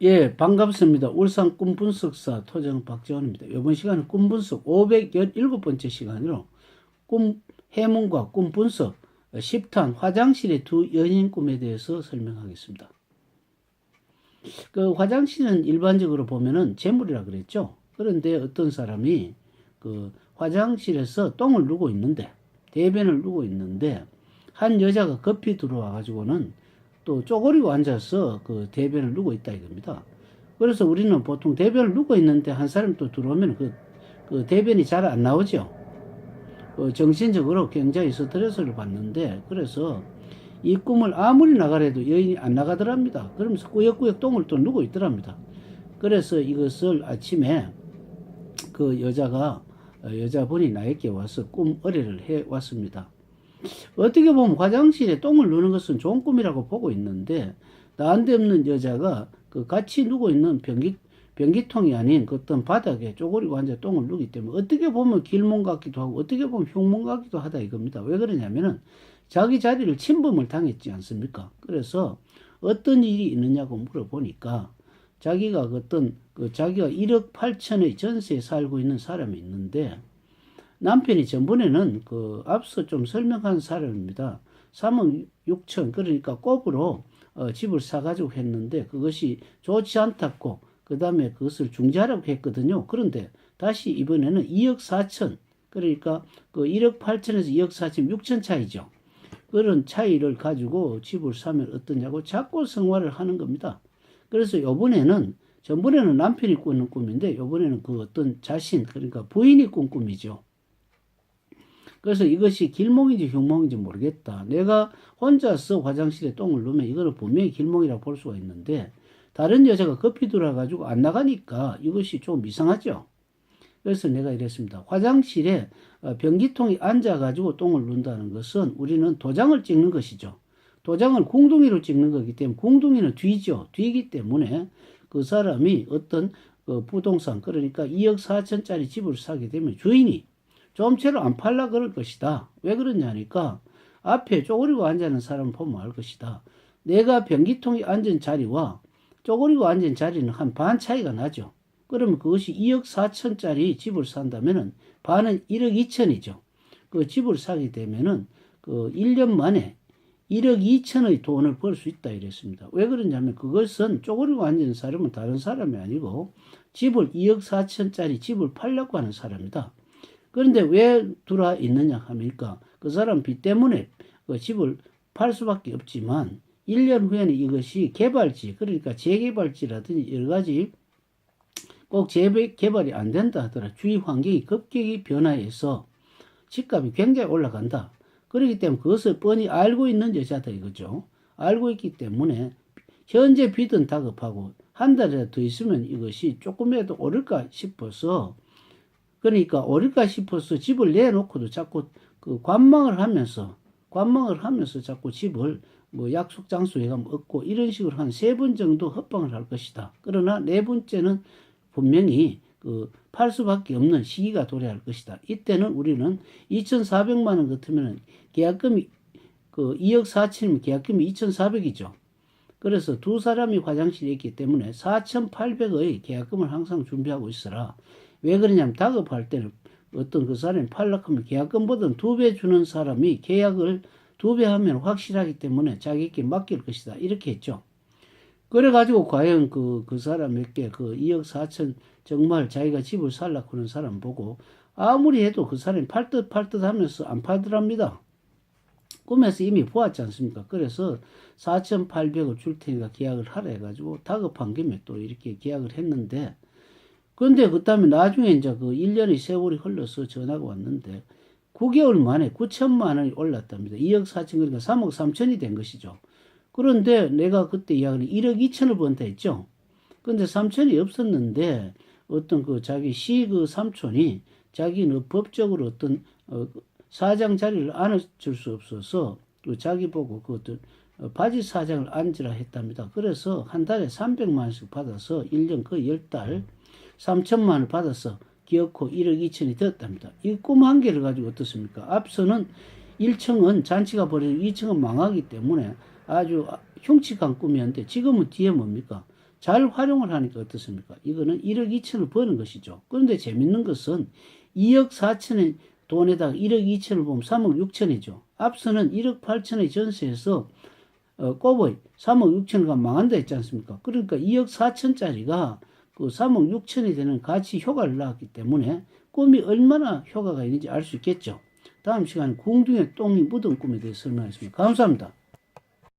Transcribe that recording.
예, 반갑습니다. 울산 꿈분석사 토정 박재원입니다. 이번 시간은 꿈분석 517번째 시간으로 꿈 해몽과 꿈분석 10탄 화장실의 두 연인 꿈에 대해서 설명하겠습니다. 그 화장실은 일반적으로 보면은 재물이라 그랬죠. 그런데 어떤 사람이 그 화장실에서 똥을 누고 있는데 대변을 누고 있는데 한 여자가 급히 들어와 가지고는 또 쪼그리고 앉아서 그 대변을 누고 있다 이겁니다. 그래서 우리는 보통 대변을 누고 있는데 한 사람 또 들어오면 그, 그 대변이 잘 안 나오죠. 어, 정신적으로 굉장히 스트레스를 받는데 그래서 이 꿈을 아무리 나가래도 여인이 안 나가더랍니다. 그러면서 꾸역꾸역 똥을 또 누고 있더랍니다. 그래서 이것을 아침에 그 여자가 어, 여자분이 나에게 와서 꿈 의뢰를 해 왔습니다. 어떻게 보면 화장실에 똥을 누는 것은 좋은 꿈이라고 보고 있는데 나한테 없는 여자가 그 같이 누고 있는 변기 변기통이 아닌 그 어떤 바닥에 쪼그리고 앉아 똥을 누기 때문에 어떻게 보면 길몽 같기도 하고 어떻게 보면 흉몽 같기도 하다 이겁니다. 왜 그러냐면은 자기 자리를 침범을 당했지 않습니까? 그래서 어떤 일이 있느냐고 물어보니까 자기가 그 어떤 그 자기가 1억 8천의 전세에 살고 있는 사람이 있는데 남편이 전번에는 그 앞서 좀 설명한 사람입니다. 3억 6천 그러니까 꼽으로 어, 집을 사가지고 했는데 그것이 좋지 않다고 그 다음에 그것을 중지하라고 했거든요. 그런데 다시 이번에는 2억 4천 그러니까 그 1억 8천에서 2억 4천 6천 차이죠. 그런 차이를 가지고 집을 사면 어떠냐고 자꾸 생활을 하는 겁니다. 그래서 요번에는 전번에는 남편이 꾸는 꿈인데 요번에는 그 어떤 자신 그러니까 부인이 꾼 꿈이죠. 그래서 이것이 길몽인지 흉몽인지 모르겠다. 내가 혼자서 화장실에 똥을 누면 이거는 분명히 길몽이라고 볼 수가 있는데 다른 여자가 급히 들어와가지고 안 나가니까 이것이 좀 이상하죠. 그래서 내가 이랬습니다. 화장실에 어, 변기통이 앉아가지고 똥을 눈다는 것은 우리는 도장을 찍는 것이죠. 도장을 궁둥이로 찍는 거기 때문에 궁둥이는 뒤죠. 뒤이기 때문에 그 사람이 어떤 그 부동산 그러니까 2억 4천짜리 집을 사게 되면 주인이 좀 채로 안 팔라 그럴 것이다. 왜 그러냐니까 앞에 쪼그리고 앉아있는 사람 보면 알 것이다. 내가 변기통이 앉은 자리와 쪼그리고 앉은 자리는 한 반 차이가 나죠. 그러면 그것이 2억 4천짜리 집을 산다면은 반은 1억 2천이죠. 그 집을 사게 되면은 그 1년 만에 1억 2천의 돈을 벌 수 있다 이랬습니다. 왜 그러냐면 그것은 쪼그리고 앉은 사람은 다른 사람이 아니고 집을 2억 4천짜리 집을 팔려고 하는 사람이다. 그런데 왜 들어와 있느냐 하니까 그 사람 빚 때문에 그 집을 팔 수밖에 없지만 1년 후에는 이것이 개발지 그러니까 재개발지라든지 여러 가지 꼭 재개발이 안 된다 하더라 주위 환경이 급격히 변화해서 집값이 굉장히 올라간다. 그렇기 때문에 그것을 뻔히 알고 있는 여자다 이거죠. 알고 있기 때문에 현재 빚은 다급하고 한 달이라도 더 있으면 이것이 조금이라도 오를까 싶어서 그러니까 오릴까 싶어서 집을 내놓고도 자꾸 그 관망을 하면서 관망을 하면서 자꾸 집을 뭐 약속 장소에 가면 얻고 이런 식으로 한 세 번 정도 협방을 할 것이다. 그러나 네 번째는 분명히 그 팔 수밖에 없는 시기가 도래할 것이다. 이때는 우리는 2,400만 원 같으면 계약금이 그 2억 4천이면 계약금이 2,400이죠. 그래서 두 사람이 화장실에 있기 때문에 4,800의 계약금을 항상 준비하고 있어라. 왜 그러냐면 다급할 때는 어떤 그 사람이 팔락하면 계약금보다 두배 주는 사람이 계약을 두 배 하면 확실하기 때문에 자기에게 맡길 것이다. 이렇게 했죠. 그래가지고 과연 그, 그 사람에게 그 2억 4천 정말 자기가 집을 살라고 하는 사람 보고 아무리 해도 그 사람이 팔듯 팔듯 하면서 안 팔더랍니다. 꿈에서 이미 보았지 않습니까? 그래서 4,800을 줄 테니까 계약을 하라 해가지고 다급한 김에 또 이렇게 계약을 했는데 그런데 그 다음에 나중에 이제 그 1년의 세월이 흘러서 전화가 왔는데 9개월 만에 9천만 원이 올랐답니다. 2억 4천 그러니까 3억 3천이 된 것이죠. 그런데 내가 그때 이야기는 1억 2천을 번다 했죠. 근데 3천이 없었는데 어떤 그 자기 시 그 삼촌이 자기는 법적으로 어떤 어 사장 자리를 앉을 수 없어서 또 자기 보고 그 어떤 어, 바지 사장을 앉으라 했답니다. 그래서 한 달에 300만 원씩 받아서 1년 그 10달 3천만 원을 받아서 기어코 1억 2천이 되었답니다. 이 꿈 한 개를 가지고 어떻습니까? 앞서는 1층은 잔치가 벌어지고 2층은 망하기 때문에 아주 흉측한 꿈이었는데 지금은 뒤에 뭡니까? 잘 활용을 하니까 어떻습니까? 이거는 1억 2천을 버는 것이죠. 그런데 재밌는 것은 2억 4천의 돈에다가 1억 2천을 보면 3억 6천이죠. 앞서는 1억 8천의 전세에서 어, 꼽의 3억 6천을 가 망한다 했지 않습니까? 그러니까 2억 4천짜리가 그 3억 6천이 되는 가치 효과를 낳았기 때문에 꿈이 얼마나 효과가 있는지 알 수 있겠죠. 다음 시간에 궁둥에 똥이 묻은 꿈에 대해 설명하겠습니다. 감사합니다.